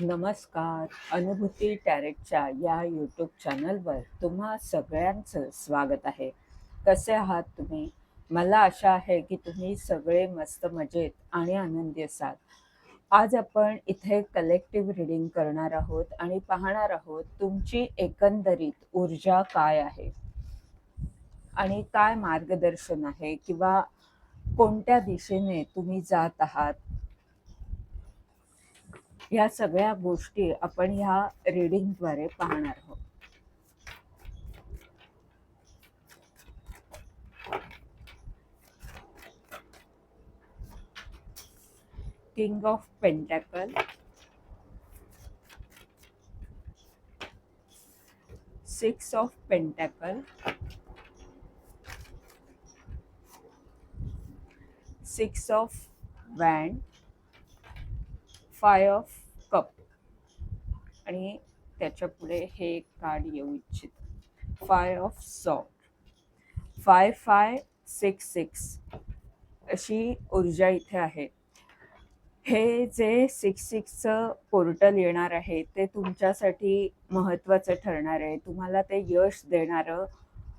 नमस्कार अनुभूती टॅरेटच्या या यूट्यूब चॅनलवर तुम्हा सगळ्यांचं स्वागत आहे. कसे आहात तुम्ही? मला आशा आहे की तुम्ही सगळे मस्त मजेत आणि आनंदी असाल. आज आपण इथे कलेक्टिव्ह रिडिंग करणार आहोत आणि पाहणार आहोत तुमची एकंदरीत ऊर्जा काय आहे? आणि काय मार्गदर्शन आहे किंवा कोणत्या दिशेने तुम्ही जात आहात? या सगळ्या गोष्टी आपण ह्या रिडिंगद्वारे पाहणार आहोत. King of pentacle six of pentacle six of wand five of cup आणि त्याच्या पुढे हे एक कार्ड येऊ इच्छित. Five of sword five five six six अशी ऊर्जा इथे आहे. हे जे सिक्स सिक्सचं पोर्टल येणार आहे ते तुमच्यासाठी महत्त्वाचं ठरणार आहे. तुम्हाला ते यश देणारं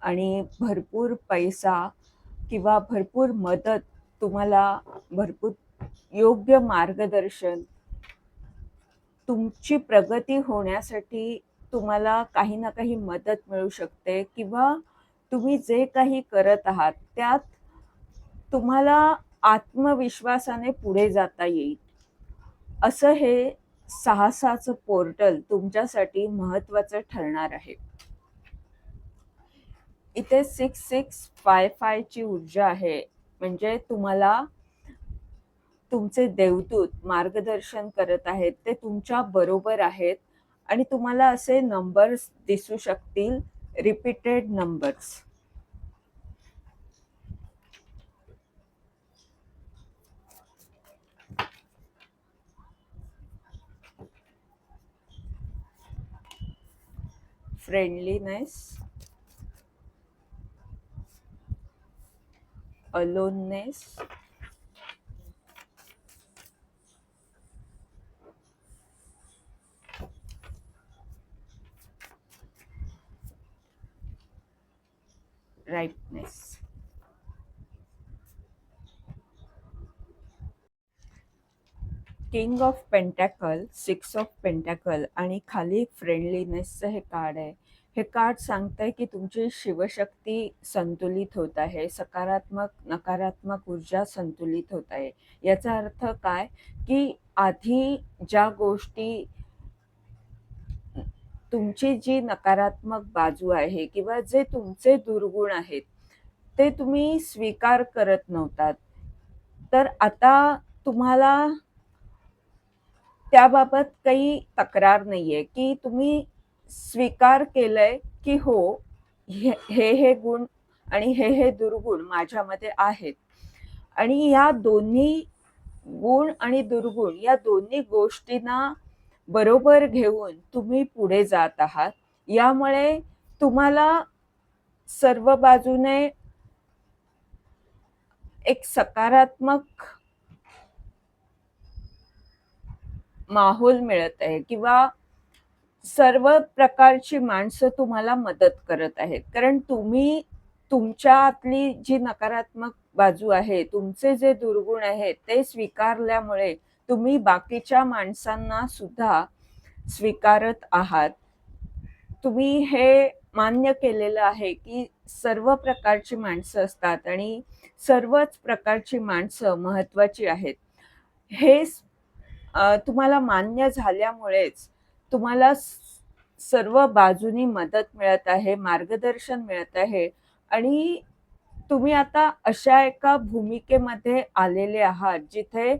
आणि भरपूर पैसा किंवा भरपूर मदत तुम्हाला भरपूर योग्य मार्गदर्शन तुमची प्रगती होण्यासाठी तुम्हाला काही ना काही मदत मिळू शकते किंवा तुम्ही जे काही करत आहात त्यात तुम्हाला आत्मविश्वासाने पुढे जाता येईल. असं हे साहसाचं पोर्टल तुमच्यासाठी महत्वाचं ठरणार आहे. इथे सिक्स सिक्स फाय फायची ऊर्जा आहे म्हणजे तुम्हाला तुमचे देवदूत मार्गदर्शन करत आहेत ते तुमच्या बरोबर आहेत आणि तुम्हाला असे नंबर्स दिसू शकतील repeated numbers friendliness aloneness rightness king of pentacle six of pentacle आणि खाली फ्रेंडलीनेसचं हे कार्ड आहे. हे कार्ड सांगतंय की तुमची शिवशक्ती संतुलित होत आहे. सकारात्मक नकारात्मक ऊर्जा संतुलित होत आहे. याचा अर्थ काय? की आधी ज्या गोष्टी तुमची जी नकारात्मक बाजू आहे किंवा जे तुमचे दुर्गुण आहेत ते तुम्ही स्वीकार करत नव्हतात. तर आता तुम्हाला त्याबाबत काही तक्रार नाही आहे की तुम्ही स्वीकार केलंय की हो हे हे हे गुण आणि हे हे दुर्गुण माझ्यामध्ये आहेत. आणि या दोन्ही गुण आणि दुर्गुण या दोन्ही गोष्टींना बरोबर घेऊन तुम्ही पुढे जात आहात. यामुळे तुम्हाला सर्व बाजूने एक सकारात्मक माहोल मिळत आहे किंवा सर्व प्रकारची माणसं तुम्हाला मदत करत आहेत. कारण तुम्ही तुमच्या आतली जी नकारात्मक बाजू आहे तुमचे जे दुर्गुण आहेत ते स्वीकारल्यामुळे तुम्ही बाकीच्या माणसांना सुद्धा स्वीकारत आहात. तुम्ही हे मान्य केलेलं आहे की सर्व प्रकारची माणसं असतात आणि सर्वच प्रकारची माणसं महत्वाची आहेत. हे तुम्हाला मान्य झाल्यामुळेच तुम्हाला सर्व बाजूनी मदत मिळत आहे मार्गदर्शन मिळत आहे आणि तुम्ही आता अशा एका भूमिकेमध्ये आलेले आहात जिथे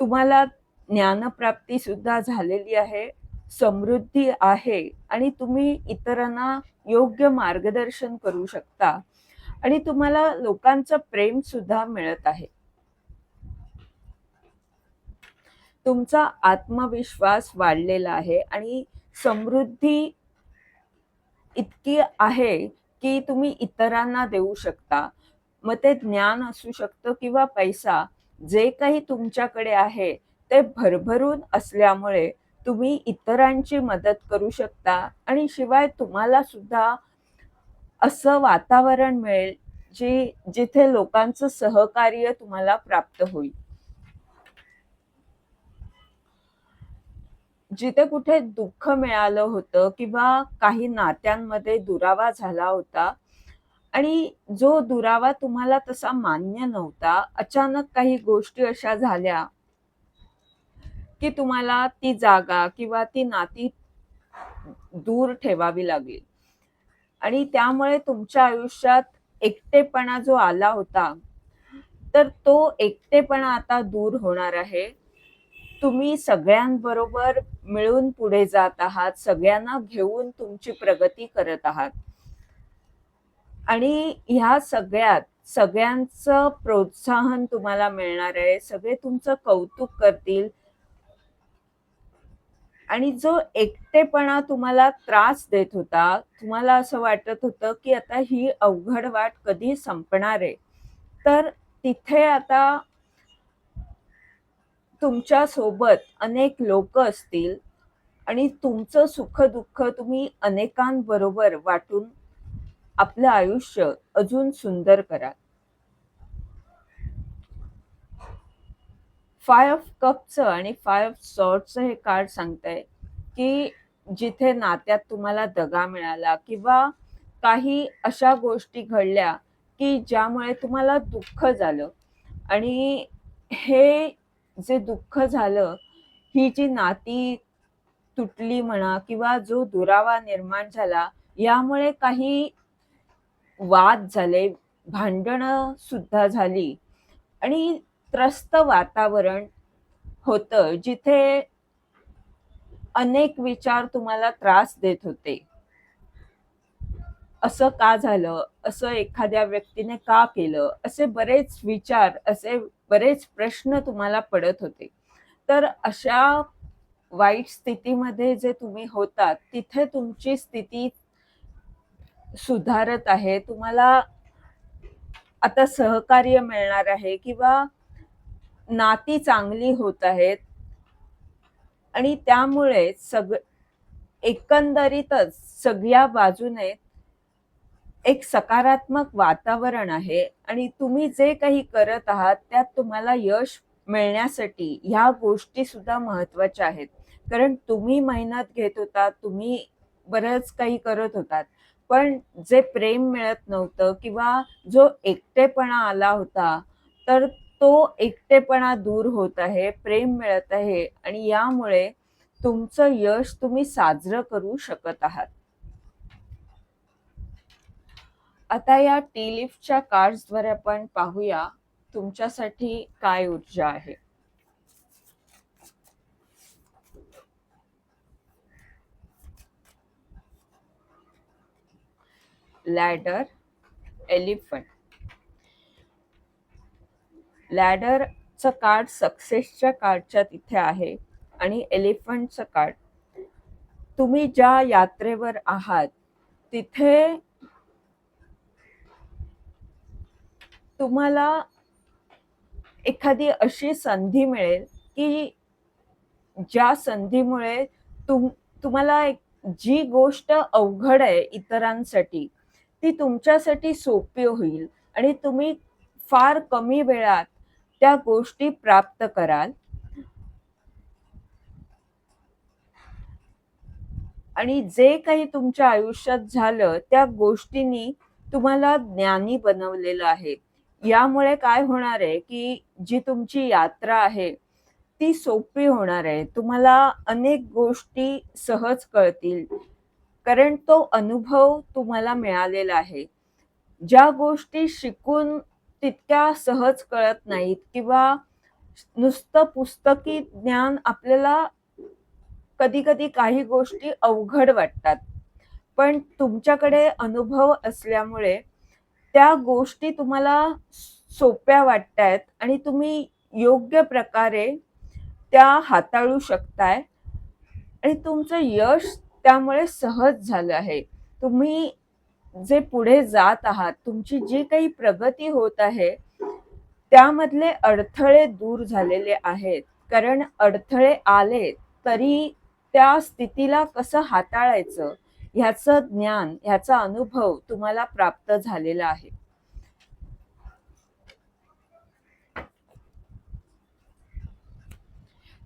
तुम्हाला ज्ञानप्राप्ती सुद्धा झालेली आहे समृद्धी आहे आणि तुम्ही इतरांना योग्य मार्गदर्शन करू शकता आणि तुम्हाला लोकांचं प्रेम सुद्धा मिळत आहे. तुमचा आत्मविश्वास वाढलेला आहे आणि समृद्धी इतकी आहे की तुम्ही इतरांना देऊ शकता. मग ते ज्ञान असू शकतं किंवा पैसा जे काही तुमच्याकडे आहे ते भरभरून असल्यामुळे तुम्ही इतरांची मदत करू शकता आणि शिवाय तुम्हाला सुद्धा असं वातावरण मिळेल जे जिथे लोकांचं सहकार्य तुम्हाला प्राप्त होईल. जिथे कुठे दुःख मिळालं होतं किंवा काही नात्यांमध्ये दुरावा झाला होता आणि जो दुरावा तुम्हाला तसा मान्य नव्हता अचानक काही गोष्टी अशा झाल्या की तुम्हाला ती जागा किंवा ती नाती दूर ठेवावी लागली. आणि त्यामुळे तुमच्या आयुष्यात एकटेपणा जो आला होता तर तो एकटेपणा आता दूर होणार आहे. तुम्ही सगळ्यांबरोबर मिळून पुढे जात आहात सगळ्यांना घेऊन तुमची प्रगती करत आहात. आणि ह्या सगळ्यात सगळ्यांचं प्रोत्साहन तुम्हाला मिळणार आहे सगळे तुमचं कौतुक करतील. आणि जो एकटेपणा तुम्हाला त्रास देत होता तुम्हाला असं वाटत होतं की आता ही अवघड वाट कधी संपणार आहे? तर तिथे आता तुमच्यासोबत अनेक लोक असतील आणि तुमचं सुख दुःख तुम्ही अनेकांबरोबर वाटून आपलं आयुष्य अजून सुंदर करा. फाय ऑफ कपचं आणि फाय ऑफ सॉर्टचं हे कार्ड सांगतंय की जिथे नात्यात तुम्हाला दगा मिळाला किंवा काही अशा गोष्टी घडल्या की ज्यामुळे तुम्हाला दुःख झालं आणि हे जे दुःख झालं ही जी नाती तुटली म्हणा किंवा जो दुरावा निर्माण झाला यामुळे काही वाद झाले भांडणं सुद्धा झाली आणि त्रस्त वातावरण होतं जिथे अनेक विचार तुम्हाला त्रास देत होते. असं का झालं? असं एखाद्या व्यक्तीने का केलं? असे बरेच विचार असे बरेच प्रश्न तुम्हाला पडत होते. तर अशा वाईट स्थितीमध्ये जे तुम्ही होतात तिथे तुमची स्थिती सुधारत आहे तुम्हाला आता सहकार्य मिळणार आहे किंवा नाती चांगली होत आहेत. आणि त्यामुळे सग एकंदरीतच सगळ्या बाजूने एक सकारात्मक वातावरण आहे. आणि तुम्ही जे काही करत आहात त्यात तुम्हाला यश मिळण्यासाठी ह्या गोष्टी सुद्धा महत्त्वाच्या आहेत. कारण तुम्ही मेहनत घेत होता तुम्ही बरंच काही करत होतात. पण जे प्रेम मिळत नव्हतं किंवा जो एकटेपणा आला होता तर तो एकटेपणा दूर होत आहे प्रेम मिळत आहे आणि यामुळे तुमचं यश तुम्ही साजरं करू शकत आहात. आता या टी लिफ्टच्या कार्ड्सद्वारे आपण पाहूया तुमच्यासाठी काय ऊर्जा आहे. Ladder elephant. लॅडरचं कार्ड सक्सेसच्या कार्डच्या तिथे आहे आणि एलिफंटचं कार्ड. तुम्ही ज्या यात्रेवर आहात तिथे तुम्हाला एखादी अशी संधी मिळेल की ज्या संधीमुळे तुम तुम्हाला एक जी गोष्ट अवघड आहे इतरांसाठी ती तुमच्यासाठी सोपी होईल. आणि तुम्ही फार कमी वेळात त्या गोष्टी प्राप्त कराल. आणि जे काही तुमच्या आयुष्यात झालं त्या गोष्टींनी तुम्हाला ज्ञानी बनवलेलं आहे. यामुळे काय होणार आहे की जी तुमची यात्रा आहे ती सोपी होणार आहे. तुम्हाला अनेक गोष्टी सहज कळतील. कारण तो अनुभव तुम्हाला मिळालेला आहे. ज्या गोष्टी शिकून तितक्या सहज कळत नाहीत किंवा नुसतं पुस्तकी ज्ञान आपल्याला कधी कधी काही गोष्टी अवघड वाटतात. पण तुमच्याकडे अनुभव असल्यामुळे त्या गोष्टी तुम्हाला सोप्या वाटतायत आणि तुम्ही योग्य प्रकारे त्या हाताळू शकताय. आणि तुमचं यश त्यामुळे सहज झालं आहे. तुम्ही जे पुढे जात आहात तुमची जी काही प्रगती होत आहे त्यामधले अडथळे दूर झालेले आहेत. कारण अडथळे आले तरी त्या स्थितीला कसं हाताळायचं ह्याचं ज्ञान ह्याचा अनुभव तुम्हाला प्राप्त झालेला आहे.